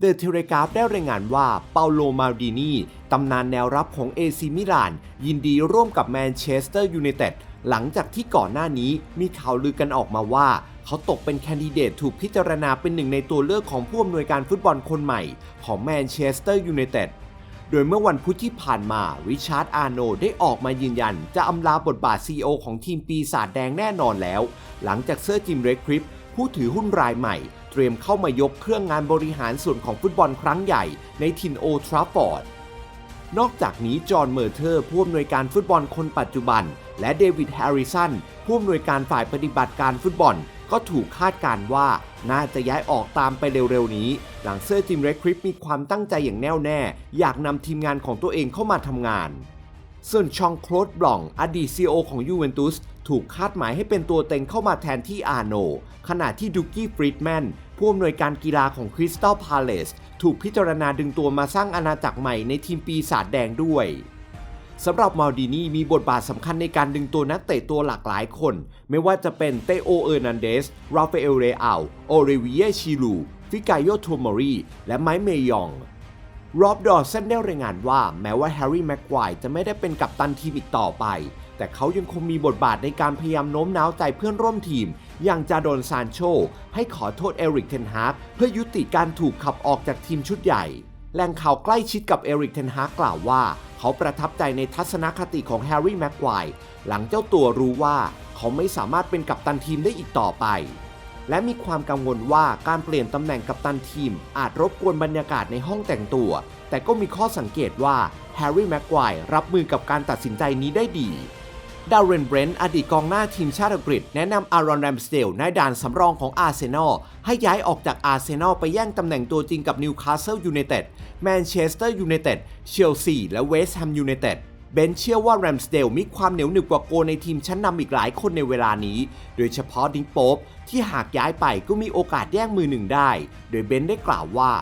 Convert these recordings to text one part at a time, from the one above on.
เดอะเทเลกราฟได้รายงานว่าเปาโลมาดินีตำนานแนวรับของเอซิมิลาน ยินดีร่วมกับแมนเชสเตอร์ยูไนเต็ดหลังจากที่ก่อนหน้านี้มีข่าวลือกันออกมาว่า เขาตกเป็นแคนดิเดตถูกพิจารณาเป็นหนึ่งในตัวเลือกของผู้อำนวยการฟุตบอลคนใหม่ของแมนเชสเตอร์ยูไนเต็ดโดยเมื่อวันพุธที่ผ่านมาริชาร์ดอาร์โนได้ออกมายืนยัน จะอำลาบทบาท CEO ของทีมปีศาจแดงแน่นอนแล้ว หลังจากเซอร์จิมเรดคริปผู้ถือหุ้นรายใหม่ เตรียมเข้ามายกเครื่องงานบริหารส่วนของฟุตบอลครั้งใหญ่ในทินโอทราฟอร์ด นอกจากนี้จอห์นเมอร์เทอร์ผู้อำนวยการฟุตบอลคนปัจจุบัน และเดวิดแฮร์ริสันผู้อำนวยการฝ่ายปฏิบัติการฟุตบอล ก็ถูกคาดการณ์ว่าน่าจะย้ายออกตามไปเร็วๆนี้ หลังเซอร์จิมเรดคริปมีความตั้งใจอย่างแน่วแน่ อยากนำทีมงานของตัวเองเข้ามาทำงานส่วนชองโคลดบลอง อดีตซีอของยูเวนตุส ถูกคาดหมายให้เป็นตัวเต็งเข้ามาแทนที่อาโน ขณะที่ดุกี้ฟรีดแมน ผู้อำนวยการกีฬาของคริสตัลพาเลสถูกพิจารณาดึงตัวมาสร้างอาณาจักรใหม่ในทีมปีศาจแดงด้วยสำหรับมาลดินีมีบทบาทสำคัญในการดึงตัวนักเตะตัวหลากหลายคน ไม่ว่าจะเป็นเตโอเออร์นันเดส ราฟาเอล เรอัล โอเรวิเยชิลู ฟิกายโยโทมอรี และไมเมยอง รอบดอร์เซนได้รายงานว่าแม้ว่าแฮร์รี่แม็กควายจะไม่ได้เป็นกัปตันทีมอีกต่อไป แต่เขายังคงมีบทบาทในการพยายามโน้มน้าวใจเพื่อนร่วมทีม อย่างจาโดนซานโช ให้ขอโทษเอริกเทนฮากเพื่อยุติการถูกขับออกจากทีมชุดใหญ่แหล่งข่าวใกล้ชิดกับเอริกเทนฮากกล่าวว่า เขาประทับใจในทัศนคติของแฮร์รี่แม็กควายหลังเจ้าตัวรู้ว่าเขาไม่สามารถเป็นกัปตันทีมได้อีกต่อไป และมีความกังวลว่าการเปลี่ยนตำแหน่งกัปตันทีม อาจรบกวนบรรยากาศในห้องแต่งตัว แต่ก็มีข้อสังเกตว่าแฮร์รี่แม็กควายรับมือกับการตัดสินใจนี้ได้ดี ดาวเรนเบรนท์อดีตกองหน้าทีมชาติอังกฤษ แนะนำอารอนแรมสเดลในด่านสำรองของอาร์เซนอลให้ย้ายออกจากอาร์เซนอลไปแย่งตำแหน่งตัวจริงกับนิวคาสเซิลยูไนเต็ดแมนเชสเตอร์ยูไนเต็ดเชลซีและเวสต์แฮมยูไนเต็ดเบนเชื่อว่าแรมสเดลมีความเหนียวหนึบกว่าโกในทีมชั้นนำอีกหลายคนในเวลานี้ โดยเฉพาะดิงโป๊ปที่หากย้ายไปก็มีโอกาสแย่งมือหนึ่งได้ โดยเบนได้กล่าวว่า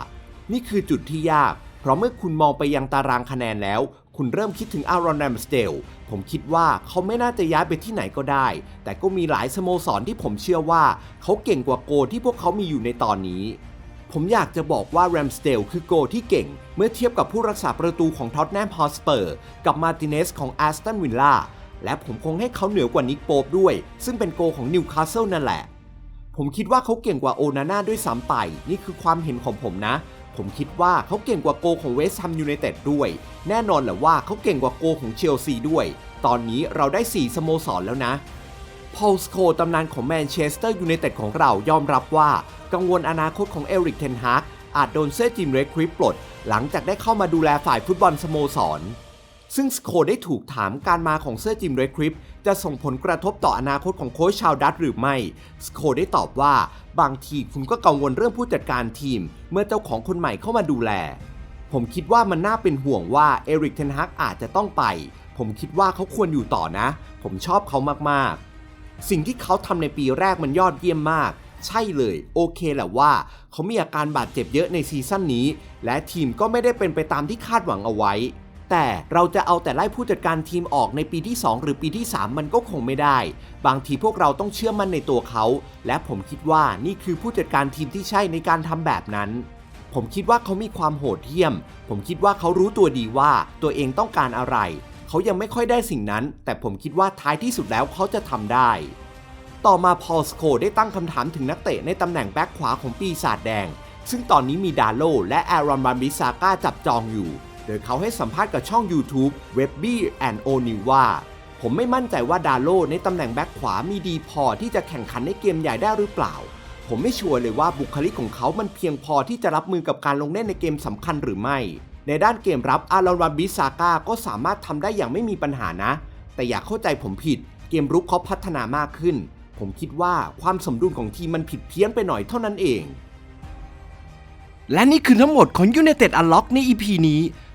นี่คือจุดที่ยาก เพราะเมื่อคุณมองไปยังตารางคะแนนแล้ว คุณเริ่มคิดถึงอารอนแรมสเดลผมคิดว่าเขาไม่น่าจะย้ายไปที่ไหนก็ได้ แต่ก็มีหลายสโมสรที่ผมเชื่อว่าเขาเก่งกว่าโกที่พวกเขามีอยู่ในตอนนี้ ผมอยากจะบอกว่าแรมสเดลคือโกที่เก่ง เมื่อเทียบกับผู้รักษาประตูของท็อตแนมฮอสเปอร์กับมาร์ติเนสของแอสตันวิลล่าและผมคงให้เขาเหนือกว่านิกโป๊ปด้วย ซึ่งเป็นโกของนิวคาสเซิลนั่นแหละผมคิดว่าเขาเก่งกว่าโอนาน่าด้วยซ้ำไป นี่คือความเห็นของผมนะ ผมคิดว่าเขาเก่งกว่าโกของเวสต์แฮมยูไนเต็ดด้วย แน่นอนแหละว่าเขาเก่งกว่าโกของเชลซีด้วย ตอนนี้เราได้ 4 สโมสรแล้วนะพอลสโคตำนานของแมนเชสเตอร์ยูไนเต็ดของเรายอมรับว่า กังวลอนาคตของเอริกเทนฮากอาจโดนเซอร์จิมเรคคริปปลด หลังจากได้เข้ามาดูแลฝ่ายฟุตบอลสโมสร ซึ่งสโคได้ถูกถามการมาของเซอร์จิมเรคริปจะส่งผลกระทบต่ออนาคตของโค้ชชาวดัตหรือไม่ สโคได้ตอบว่าบางทีคุณก็กังวลเรื่องผู้จัดการทีม เมื่อเจ้าของคนใหม่เข้ามาดูแล ผมคิดว่ามันน่าเป็นห่วงว่าเอริกเทนฮักอาจจะต้องไป ผมคิดว่าเขาควรอยู่ต่อนะ ผมชอบเขามากๆ สิ่งที่เขาทำในปีแรกมันยอดเยี่ยมมากใช่เลย โอเคแหละว่า เขามีอาการบาดเจ็บเยอะในซีซั่นนี้ และทีมก็ไม่ได้เป็นไปตามที่คาดหวังเอาไว้ แต่เราจะเอาแต่ไล่ผู้จัดการทีมออกในปีที่ 2 หรือปีที่ 3 มันก็คงไม่ได้ บางทีพวกเราต้องเชื่อมั่นในตัวเขา และผมคิดว่านี่คือผู้จัดการทีมที่ใช่ในการทำแบบนั้น ผมคิดว่าเขามีความโหดเหี้ยม ผมคิดว่าเขารู้ตัวดีว่าตัวเองต้องการอะไร เขายังไม่ค่อยได้สิ่งนั้น แต่ผมคิดว่าท้ายที่สุดแล้วเขาจะทำได้ต่อมาพอลสโคได้ตั้งคำถามถึงนักเตะในตำแหน่งแบ็คขวาของปีศาจแดง ซึ่งตอนนี้มีดาโลและแอรอนบาบิซาก้าจับจองอยู่ โดยเขาให้สัมภาษณ์กับช่อง YouTube w e b b y and o n i ว่าผมไม่มั่นใจว่าดาโลในตำแหน่งแบ็คขวามีดีพอที่จะแข่งขันในเกมใหญ่ได้หรือเปล่า ผมไม่ชัวร์เลยว่าบุคลิกของเขามันเพียงพอที่จะรับมือกับการลงเล่นในเกมสำคัญหรือไม่ ในด้านเกมรับอารอนวาบิซาก้าก็สามารถทำได้อย่างไม่มีปัญหานะ แต่อย่าเข้าใจผมผิด เกมรุกเขาพัฒนามากขึ้น ผมคิดว่าความสมดุลของทีมมันผิดเพี้ยนไปหน่อยเท่านั้นเองและนี่คือทั้งหมดของ United Unlock ใน EP นี้